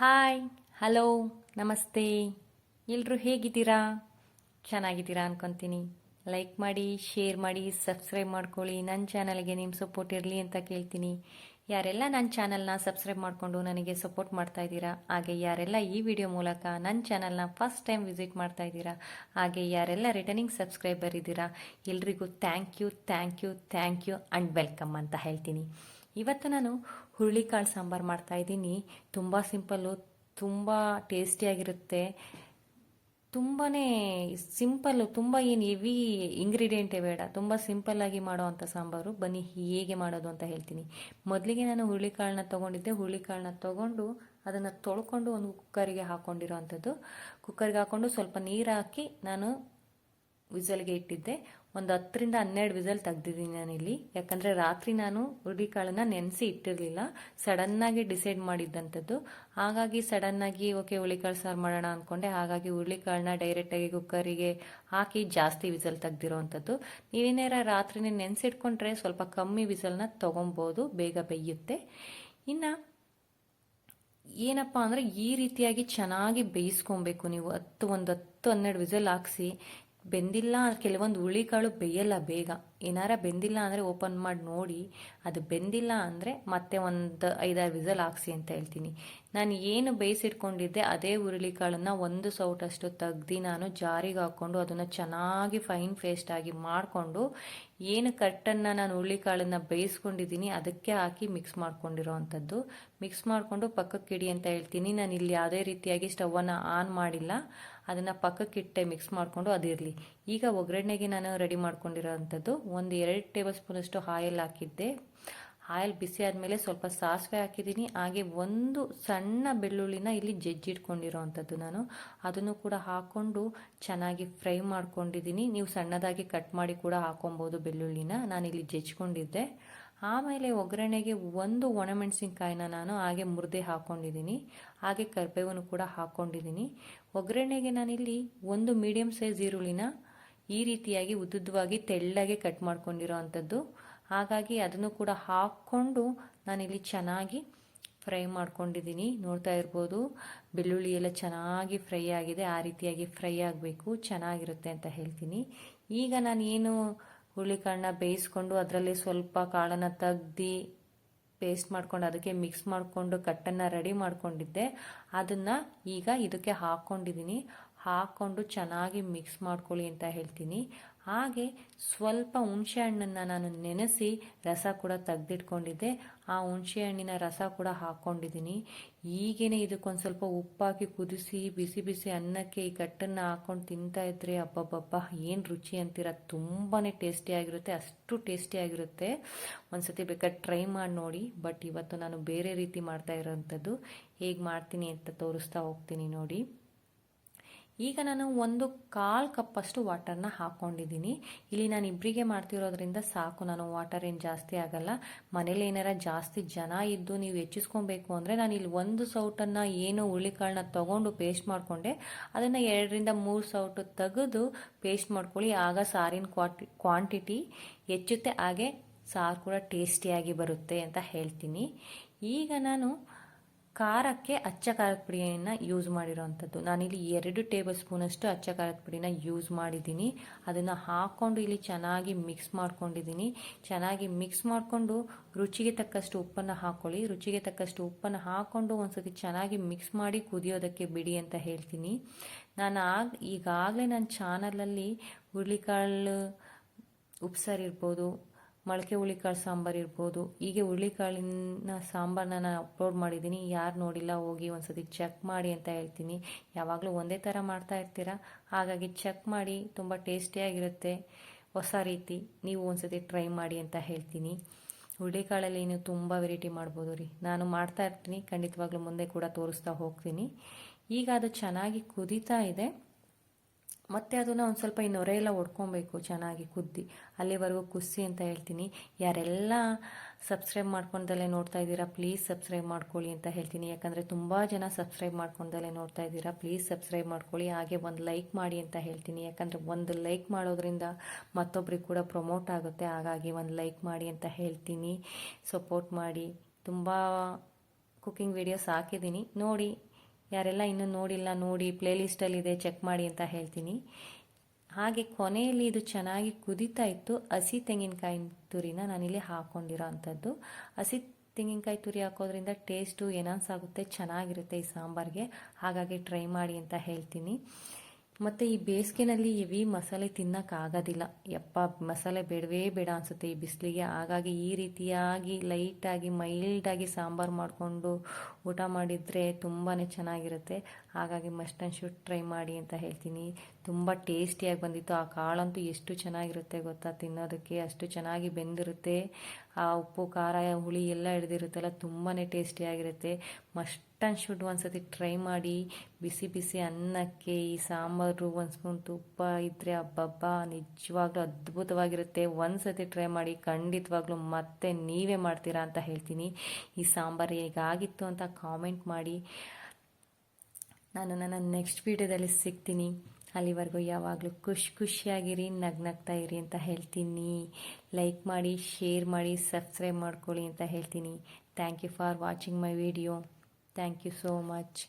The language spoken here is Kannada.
ಹಾಯ್, ಹಲೋ, ನಮಸ್ತೆ. ಎಲ್ಲರೂ ಹೇಗಿದ್ದೀರಾ? ಚೆನ್ನಾಗಿದ್ದೀರಾ ಅನ್ಕೊತೀನಿ. ಲೈಕ್ ಮಾಡಿ ಶೇರ್ ಮಾಡಿ ಸಬ್ಸ್ಕ್ರೈಬ್ ಮಾಡ್ಕೊಳ್ಳಿ. ನನ್ನ ಚಾನಲ್ಗೆ ನಿಮ್ಮ ಸಪೋರ್ಟ್ ಇರಲಿ ಅಂತ ಕೇಳ್ತೀನಿ. ಯಾರೆಲ್ಲ ನನ್ನ ಚಾನಲ್ನ ಸಬ್ಸ್ಕ್ರೈಬ್ ಮಾಡಿಕೊಂಡು ನನಗೆ ಸಪೋರ್ಟ್ ಮಾಡ್ತಾ ಇದ್ದೀರಾ, ಹಾಗೆ ಯಾರೆಲ್ಲ ಈ ವಿಡಿಯೋ ಮೂಲಕ ನನ್ನ ಚಾನಲ್ನ ಫಸ್ಟ್ ಟೈಮ್ ವಿಸಿಟ್ ಮಾಡ್ತಾ ಇದ್ದೀರಾ, ಹಾಗೆ ಯಾರೆಲ್ಲ ರಿಟರ್ನಿಂಗ್ ಸಬ್ಸ್ಕ್ರೈಬರ್ ಇದ್ದೀರಾ, ಎಲ್ರಿಗೂ thank you thank you thank you and welcome ಅಂತ ಹೇಳ್ತೀನಿ. ಇವತ್ತು ನಾನು ಹುರುಳಿಕಾಳು ಸಾಂಬಾರು ಮಾಡ್ತಾ ಇದ್ದೀನಿ. ತುಂಬ ಸಿಂಪಲ್ಲು ತುಂಬ ಟೇಸ್ಟಿಯಾಗಿರುತ್ತೆ ತುಂಬಾ ಸಿಂಪಲ್ಲು ತುಂಬ ಏನು ಹೆವಿ ಇಂಗ್ರೀಡಿಯೆಂಟೇ ಬೇಡ. ತುಂಬ ಸಿಂಪಲ್ಲಾಗಿ ಮಾಡೋವಂಥ ಸಾಂಬಾರು. ಬನ್ನಿ ಹೇಗೆ ಮಾಡೋದು ಅಂತ ಹೇಳ್ತೀನಿ. ಮೊದಲಿಗೆ ನಾನು ಹುರುಳಿಕಾಳನ್ನ ತೊಗೊಂಡಿದ್ದೆ. ಹುರುಳಿಕಾಳನ್ನ ತೊಗೊಂಡು ಅದನ್ನು ತೊಳ್ಕೊಂಡು ಒಂದು ಕುಕ್ಕರಿಗೆ ಹಾಕ್ಕೊಂಡಿರೋ ಅಂಥದ್ದು. ಕುಕ್ಕರ್ಗೆ ಹಾಕ್ಕೊಂಡು ಸ್ವಲ್ಪ ನೀರು ಹಾಕಿ ನಾನು ವಿಸಲ್ಗೆ ಇಟ್ಟಿದ್ದೆ. ಒಂದು ಹತ್ತರಿಂದ ಹನ್ನೆರಡು ವಿಸಲ್ ತೆಗ್ದಿದ್ದೀನಿ ನಾನಿಲ್ಲಿ. ಯಾಕಂದರೆ ರಾತ್ರಿ ನಾನು ಹುರುಳಿಕಾಳನ್ನು ನೆನೆಸಿ ಇಟ್ಟಿರಲಿಲ್ಲ. ಸಡನ್ನಾಗಿ ಡಿಸೈಡ್ ಮಾಡಿದ್ದಂಥದ್ದು. ಹಾಗಾಗಿ ಸಡನ್ನಾಗಿ, ಓಕೆ, ಹುರುಳಿಕಾಳು ಸಾರು ಮಾಡೋಣ ಅಂದ್ಕೊಂಡೆ ಹಾಗಾಗಿ ಹುರುಳಿಕಾಳನ್ನ ಡೈರೆಕ್ಟಾಗಿ ಕುಕ್ಕರಿಗೆ ಹಾಕಿ ಜಾಸ್ತಿ ವಿಸಲ್ ತೆಗ್ದಿರೋವಂಥದ್ದು ನೀವೇನಾರ ರಾತ್ರಿನೇ ನೆನೆಸಿಟ್ಕೊಂಡ್ರೆ ಸ್ವಲ್ಪ ಕಮ್ಮಿ ವಿಸಲ್ನ ತೊಗೊಬೋದು. ಬೇಗ ಬೇಯುತ್ತೆ. ಇನ್ನು ಏನಪ್ಪ ಅಂದರೆ ಈ ರೀತಿಯಾಗಿ ಚೆನ್ನಾಗಿ ಬೇಯಿಸ್ಕೊಬೇಕು ನೀವು. ಹತ್ತು, ಒಂದು ಹತ್ತು, ಹನ್ನೆರಡು ವಿಸಲ್ ಹಾಕ್ಸಿ. ಬೆಂದಿಲ್ಲ ಕೆಲವೊಂದು ಹುಳಿ ಕಾಳು ಬೇಯಲ್ಲ ಬೇಗ. ಏನಾರ ಬೆಂದಿಲ್ಲ ಅಂದರೆ ಓಪನ್ ಮಾಡಿ ನೋಡಿ. ಅದು ಬೆಂದಿಲ್ಲ ಅಂದರೆ ಮತ್ತೆ ಒಂದು ಐದಾರು ವಿಸಲ್ ಹಾಕ್ಸಿ ಅಂತ ಹೇಳ್ತೀನಿ. ನಾನು ಏನು ಬೇಯಿಸಿಟ್ಕೊಂಡಿದ್ದೆ ಅದೇ ಹುರುಳಿಕಾಳನ್ನು ಒಂದು ಸೌಟಷ್ಟು ತೆಗ್ದು ನಾನು ಜಾರಿಗೆ ಹಾಕ್ಕೊಂಡು ಅದನ್ನು ಚೆನ್ನಾಗಿ ಫೈನ್ ಪೇಸ್ಟಾಗಿ ಮಾಡಿಕೊಂಡು ಏನು ಕಟ್ಟನ್ನು ನಾನು ಹುರುಳಿಕಾಳನ್ನು ಬೇಯಿಸ್ಕೊಂಡಿದ್ದೀನಿ ಅದಕ್ಕೆ ಹಾಕಿ ಮಿಕ್ಸ್ ಮಾಡ್ಕೊಂಡಿರೋ ಅಂಥದ್ದು. ಮಿಕ್ಸ್ ಮಾಡಿಕೊಂಡು ಪಕ್ಕಕ್ಕೆ ಇಡಿ ಅಂತ ಹೇಳ್ತೀನಿ. ನಾನು ಇಲ್ಲಿ ಯಾವುದೇ ರೀತಿಯಾಗಿ ಸ್ಟವನ್ನು ಆನ್ ಮಾಡಿಲ್ಲ. ಅದನ್ನು ಪಕ್ಕಕ್ಕಿಟ್ಟೆ ಮಿಕ್ಸ್ ಮಾಡಿಕೊಂಡು ಅದಿರಲಿ ಈಗ ಒಗ್ಗರಣೆಗೆ ನಾನು ರೆಡಿ ಮಾಡ್ಕೊಂಡಿರೋ ಅಂಥದ್ದು ಒಂದು ಎರಡು ಟೇಬಲ್ ಸ್ಪೂನಷ್ಟು ಆಯಿಲ್ ಹಾಕಿದ್ದೆ. ಆಯಿಲ್ ಬಿಸಿ ಆದಮೇಲೆ ಸ್ವಲ್ಪ ಸಾಸಿವೆ ಹಾಕಿದ್ದೀನಿ. ಹಾಗೆ ಒಂದು ಸಣ್ಣ ಬೆಳ್ಳುಳ್ಳಿನ ಇಲ್ಲಿ ಜಜ್ಜಿಟ್ಕೊಂಡಿರೋ ಅಂಥದ್ದು ನಾನು. ಅದನ್ನು ಕೂಡ ಹಾಕ್ಕೊಂಡು ಚೆನ್ನಾಗಿ ಫ್ರೈ ಮಾಡ್ಕೊಂಡಿದ್ದೀನಿ. ನೀವು ಸಣ್ಣದಾಗಿ ಕಟ್ ಮಾಡಿ ಕೂಡ ಹಾಕೊಬೋದು ಬೆಳ್ಳುಳ್ಳಿನ. ನಾನಿಲ್ಲಿ ಜಜ್ಕೊಂಡಿದ್ದೆ ಆಮೇಲೆ ಒಗ್ಗರಣೆಗೆ ಒಂದು ಒಣಮೆಣಸಿನ್ಕಾಯಿನ ನಾನು ಹಾಗೆ ಮುರಿದೆ ಹಾಕ್ಕೊಂಡಿದ್ದೀನಿ ಹಾಗೆ ಕರಿಬೇವನ್ನು ಕೂಡ ಹಾಕ್ಕೊಂಡಿದ್ದೀನಿ ಒಗ್ಗರಣೆಗೆ ನಾನಿಲ್ಲಿ ಒಂದು ಮೀಡಿಯಮ್ ಸೈಜ್ ಈರುಳ್ಳಿನ ಈ ರೀತಿಯಾಗಿ ಉದ್ದುದ್ದವಾಗಿ ತೆಳ್ಳಗೆ ಕಟ್ ಮಾಡ್ಕೊಂಡಿರೋ ಅಂಥದ್ದು. ಹಾಗಾಗಿ ಅದನ್ನು ಕೂಡ ಹಾಕ್ಕೊಂಡು ನಾನಿಲ್ಲಿ ಚೆನ್ನಾಗಿ ಫ್ರೈ ಮಾಡ್ಕೊಂಡಿದ್ದೀನಿ. ನೋಡ್ತಾ ಇರ್ಬೋದು, ಬೆಳ್ಳುಳ್ಳಿ ಎಲ್ಲ ಚೆನ್ನಾಗಿ ಫ್ರೈ ಆಗಿದೆ. ಆ ರೀತಿಯಾಗಿ ಫ್ರೈ ಆಗಬೇಕು, ಚೆನ್ನಾಗಿರುತ್ತೆ ಅಂತ ಹೇಳ್ತೀನಿ. ಈಗ ನಾನು ಏನು ಹುರುಳಿಕಾಳನ್ನ ಬೇಯಿಸ್ಕೊಂಡು ಅದರಲ್ಲಿ ಸ್ವಲ್ಪ ಕಾಳನ್ನು ತೆಗ್ದು ಪೇಸ್ಟ್ ಮಾಡ್ಕೊಂಡು ಅದಕ್ಕೆ ಮಿಕ್ಸ್ ಮಾಡಿಕೊಂಡು ಕಟ್ಟನ್ನು ರೆಡಿ ಮಾಡ್ಕೊಂಡಿದ್ದೆ. ಅದನ್ನು ಈಗ ಇದಕ್ಕೆ ಹಾಕ್ಕೊಂಡಿದ್ದೀನಿ ಹಾಕ್ಕೊಂಡು ಚೆನ್ನಾಗಿ ಮಿಕ್ಸ್ ಮಾಡ್ಕೊಳ್ಳಿ ಅಂತ ಹೇಳ್ತೀನಿ. ಹಾಗೆ ಸ್ವಲ್ಪ ಹುಣಸೆ ಹಣ್ಣನ್ನು ನಾನು ನೆನೆಸಿ ರಸ ಕೂಡ ತೆಗೆದಿಟ್ಕೊಂಡಿದ್ದೆ. ಆ ಹುಣಸೆ ಹಣ್ಣಿನ ರಸ ಕೂಡ ಹಾಕ್ಕೊಂಡಿದ್ದೀನಿ. ಈಗೇನೆ ಇದಕ್ಕೊಂದು ಸ್ವಲ್ಪ ಉಪ್ಪಾಕಿ ಕುದಿಸಿ, ಬಿಸಿ ಬಿಸಿ ಅನ್ನಕ್ಕೆ ಈ ಕಟ್ಟನ್ನು ಹಾಕ್ಕೊಂಡು ತಿಂತಾ ಇದ್ರೆ ಅಬ್ಬಬ್ಬಬ್ಬ, ಏನು ರುಚಿ ಅಂತೀರ? ತುಂಬಾ ಟೇಸ್ಟಿಯಾಗಿರುತ್ತೆ ಅಷ್ಟು ಟೇಸ್ಟಿಯಾಗಿರುತ್ತೆ ಒಂದ್ಸತಿ ಬೇಕಾದ್ರೆ ಟ್ರೈ ಮಾಡಿ ನೋಡಿ, ಬಟ್ ಇವತ್ತು ನಾನು ಬೇರೆ ರೀತಿ ಮಾಡ್ತಾ ಇರೋವಂಥದ್ದು ಹೇಗೆ ಮಾಡ್ತೀನಿ ಅಂತ ತೋರಿಸ್ತಾ ಹೋಗ್ತೀನಿ ನೋಡಿ. ಈಗ ನಾನು ಒಂದು ಕಾಲು ಕಪ್ಪಷ್ಟು ವಾಟರ್ನ ಹಾಕ್ಕೊಂಡಿದ್ದೀನಿ ಇಲ್ಲಿ ನಾನು ಇಬ್ಬರಿಗೆ ಮಾಡ್ತಿರೋದ್ರಿಂದ ಸಾಕು, ನಾನು ವಾಟರ್ ಏನು ಜಾಸ್ತಿ ಆಗಲ್ಲ. ಮನೇಲಿ ಏನಾರ ಜಾಸ್ತಿ ಜನ ಇದ್ದು ನೀವು ಹೆಚ್ಚಿಸ್ಕೊಬೇಕು ಅಂದರೆ ನಾನು ಇಲ್ಲಿ ಒಂದು ಸೌಟನ್ನು ಏನು ಹುಳಿಕಾಳನ್ನ ತೊಗೊಂಡು ಪೇಸ್ಟ್ ಮಾಡಿಕೊಂಡೆ. ಅದನ್ನು ಎರಡರಿಂದ ಮೂರು ಸೌಟು ತೆಗೆದು ಪೇಸ್ಟ್ ಮಾಡ್ಕೊಳ್ಳಿ. ಆಗ ಸಾರಿನ ಕ್ವಾಟಿ, ಕ್ವಾಂಟಿಟಿ ಹೆಚ್ಚುತ್ತೆ, ಹಾಗೆ ಸಾರು ಕೂಡ ಟೇಸ್ಟಿಯಾಗಿ ಬರುತ್ತೆ ಅಂತ ಹೇಳ್ತೀನಿ. ಈಗ ನಾನು ಖಾರಕ್ಕೆ ಅಚ್ಚ ಖಾರದ ಪುಡಿಯನ್ನು ಯೂಸ್ ಮಾಡಿರೋವಂಥದ್ದು ನಾನಿಲ್ಲಿ ಎರಡು ಟೇಬಲ್ ಸ್ಪೂನಷ್ಟು ಅಚ್ಚ ಖಾರದ ಪುಡಿನ ಯೂಸ್ ಮಾಡಿದ್ದೀನಿ. ಅದನ್ನು ಹಾಕ್ಕೊಂಡು ಇಲ್ಲಿ ಚೆನ್ನಾಗಿ ಮಿಕ್ಸ್ ಮಾಡ್ಕೊಂಡಿದ್ದೀನಿ. ಚೆನ್ನಾಗಿ ಮಿಕ್ಸ್ ಮಾಡಿಕೊಂಡು ರುಚಿಗೆ ತಕ್ಕಷ್ಟು ಉಪ್ಪನ್ನು ಹಾಕ್ಕೊಳ್ಳಿ ರುಚಿಗೆ ತಕ್ಕಷ್ಟು ಉಪ್ಪನ್ನು ಹಾಕ್ಕೊಂಡು ಒಂದ್ಸತಿ ಚೆನ್ನಾಗಿ ಮಿಕ್ಸ್ ಮಾಡಿ ಕುದಿಯೋದಕ್ಕೆ ಬಿಡಿ ಅಂತ ಹೇಳ್ತೀನಿ. ನಾನು ಆಗ ಈಗಾಗಲೇ ನನ್ನ ಚಾನಲಲ್ಲಿ ಹುರುಳಿಕಾಳು ಉಪ್ಸಾರು ಇರ್ಬೋದು ಮೊಳಕೆ ಹುಳಿಕಾಳು ಸಾಂಬಾರು ಇರ್ಬೋದು. ಹೀಗೆ ಹುಳಿಕಾಳಿನ ಸಾಂಬಾರನ್ನ ನಾನು ಅಪ್ಲೋಡ್ ಮಾಡಿದ್ದೀನಿ. ಯಾರು ನೋಡಿಲ್ಲ ಹೋಗಿ ಒಂದ್ಸತಿ ಚೆಕ್ ಮಾಡಿ ಅಂತ ಹೇಳ್ತೀನಿ. ಯಾವಾಗಲೂ ಒಂದೇ ಥರ ಮಾಡ್ತಾ ಇರ್ತೀರ? ಹಾಗಾಗಿ ಚೆಕ್ ಮಾಡಿ, ತುಂಬ ಟೇಸ್ಟಿಯಾಗಿರುತ್ತೆ ಹೊಸ ರೀತಿ ನೀವು ಒಂದ್ಸತಿ ಟ್ರೈ ಮಾಡಿ ಅಂತ ಹೇಳ್ತೀನಿ. ಹುಳಿಕಾಳಲ್ಲಿ ನೀವು ತುಂಬ ವೆರೈಟಿ ಮಾಡ್ಬೋದು ರೀ. ನಾನು ಮಾಡ್ತಾ ಇರ್ತೀನಿ. ಖಂಡಿತವಾಗ್ಲೂ ಮುಂದೆ ಕೂಡ ತೋರಿಸ್ತಾ ಹೋಗ್ತೀನಿ. ಈಗ ಅದು ಚೆನ್ನಾಗಿ ಕುದೀತಾ ಇದೆ. ಮತ್ತು ಅದನ್ನು ಒಂದು ಸ್ವಲ್ಪ ಈ ನೊರೆ ಎಲ್ಲ ಒಡ್ಕೊಬೇಕು, ಚೆನ್ನಾಗಿ ಕುದ್ದಿ. ಅಲ್ಲಿವರೆಗೂ ಕುಸ್ಸಿ ಅಂತ ಹೇಳ್ತೀನಿ. ಯಾರೆಲ್ಲ ಸಬ್ಸ್ಕ್ರೈಬ್ ಮಾಡ್ಕೊಂಡಲ್ಲೇ ನೋಡ್ತಾ ಇದ್ದೀರಾ ಪ್ಲೀಸ್ ಸಬ್ಸ್ಕ್ರೈಬ್ ಮಾಡ್ಕೊಳ್ಳಿ ಅಂತ ಹೇಳ್ತೀನಿ. ಯಾಕಂದರೆ ತುಂಬ ಜನ ಸಬ್ಸ್ಕ್ರೈಬ್ ಮಾಡ್ಕೊಂಡಲ್ಲೇ ನೋಡ್ತಾ ಇದ್ದೀರಾ ಪ್ಲೀಸ್ ಸಬ್ಸ್ಕ್ರೈಬ್ ಮಾಡ್ಕೊಳ್ಳಿ. ಹಾಗೆ ಒಂದು ಲೈಕ್ ಮಾಡಿ ಅಂತ ಹೇಳ್ತೀನಿ. ಯಾಕಂದರೆ ಒಂದು ಲೈಕ್ ಮಾಡೋದ್ರಿಂದ ಮತ್ತೊಬ್ರಿಗೆ ಕೂಡ ಪ್ರಮೋಟ್ ಆಗುತ್ತೆ. ಹಾಗಾಗಿ ಒಂದು ಲೈಕ್ ಮಾಡಿ ಅಂತ ಹೇಳ್ತೀನಿ. ಸಪೋರ್ಟ್ ಮಾಡಿ. ತುಂಬ ಕುಕ್ಕಿಂಗ್ ವಿಡಿಯೋಸ್ ಹಾಕಿದ್ದೀನಿ. ನೋಡಿ. ಯಾರೆಲ್ಲ ಇನ್ನೂ ನೋಡಿಲ್ಲ, ನೋಡಿ ಪ್ಲೇಲಿಸ್ಟಲ್ಲಿದೆ ಚೆಕ್ ಮಾಡಿ ಅಂತ ಹೇಳ್ತೀನಿ. ಹಾಗೆ ಕೊನೆಯಲ್ಲಿ ಇದು ಚೆನ್ನಾಗಿ ಕುದೀತಾ ಇತ್ತು. ಹಸಿ ತೆಂಗಿನಕಾಯಿ ತುರಿನ ನಾನಿಲ್ಲಿ ಹಾಕ್ಕೊಂಡಿರೋ ಅಂಥದ್ದು. ಹಸಿ ತೆಂಗಿನಕಾಯಿ ತುರಿ ಹಾಕೋದ್ರಿಂದ ಟೇಸ್ಟು ಎನಾನ್ಸ್ ಆಗುತ್ತೆ, ಚೆನ್ನಾಗಿರುತ್ತೆ ಈ ಸಾಂಬಾರಿಗೆ. ಹಾಗಾಗಿ ಟ್ರೈ ಮಾಡಿ ಅಂತ ಹೇಳ್ತೀನಿ. ಮತ್ತು ಈ ಬೇಸಿಗೆನಲ್ಲಿ ಹೆವಿ ಮಸಾಲೆ ತಿನ್ನೋಕ್ಕಾಗೋದಿಲ್ಲ. ಯಪ್ಪ, ಮಸಾಲೆ ಬೇಡವೇ ಬೇಡ ಅನಿಸುತ್ತೆ. ಈ ಬಿಸಿಲಿಗೆ ಹಾಗಾಗಿ ಈ ರೀತಿಯಾಗಿ ಲೈಟಾಗಿ, ಮೈಲ್ಡಾಗಿ ಸಾಂಬಾರು ಮಾಡಿಕೊಂಡು ಊಟ ಮಾಡಿದರೆ ತುಂಬಾ ಚೆನ್ನಾಗಿರುತ್ತೆ. ಹಾಗಾಗಿ ಮಸ್ಟ್ ಆ್ಯಂಡ್ ಶುಡ್ ಟ್ರೈ ಮಾಡಿ ಅಂತ ಹೇಳ್ತೀನಿ. ತುಂಬ ಟೇಸ್ಟಿಯಾಗಿ ಬಂದಿತ್ತು. ಆ ಕಾಳಂತೂ ಎಷ್ಟು ಚೆನ್ನಾಗಿರುತ್ತೆ ಗೊತ್ತಾ? ತಿನ್ನೋದಕ್ಕೆ ಅಷ್ಟು ಚೆನ್ನಾಗಿ ಬೆಂದಿರುತ್ತೆ. ಆ ಉಪ್ಪು, ಖಾರ, ಹುಳಿ ಎಲ್ಲ ಹಿಡ್ದಿರುತ್ತಲ್ಲ ತುಂಬಾ ಟೇಸ್ಟಿಯಾಗಿರುತ್ತೆ ಮಸ್ಟ್ ಅಂಡ್ ಶುಡ್ ಒಂದ್ಸತಿ ಟ್ರೈ ಮಾಡಿ, ಬಿಸಿ ಬಿಸಿ ಅನ್ನಕ್ಕೆ ಈ ಸಾಂಬಾರು, ಒಂದು ಸ್ಪೂನ್ ತುಪ್ಪ ಇದ್ದರೆ ಹಬ್ಬಬ್ಬ ನಿಜವಾಗ್ಲೂ ಅದ್ಭುತವಾಗಿರುತ್ತೆ. ಒಂದು ಸತಿ ಟ್ರೈ ಮಾಡಿ, ಖಂಡಿತವಾಗ್ಲೂ ಮತ್ತೆ ನೀವೇ ಮಾಡ್ತೀರಾ ಅಂತ ಹೇಳ್ತೀನಿ. ಈ ಸಾಂಬಾರು ಹೇಗಾಗಿತ್ತು ಅಂತ ಕಾಮೆಂಟ್ ಮಾಡಿ. ನಾನು ನನ್ನ ನೆಕ್ಸ್ಟ್ ವೀಡಿಯೋದಲ್ಲಿ ಸಿಗ್ತೀನಿ. ಅಲ್ಲಿವರೆಗೂ ಯಾವಾಗಲೂ ಖುಷಿ ಖುಷಿಯಾಗಿರಿ, ನಗ್ನಗ್ತಾ ಇರಿ ಅಂತ ಹೇಳ್ತೀನಿ. ಲೈಕ್ ಮಾಡಿ ಶೇರ್ ಮಾಡಿ ಸಬ್ಸ್ಕ್ರೈಬ್ ಮಾಡ್ಕೊಳ್ಳಿ ಅಂತ ಹೇಳ್ತೀನಿ. Thank you for watching my video thank you so much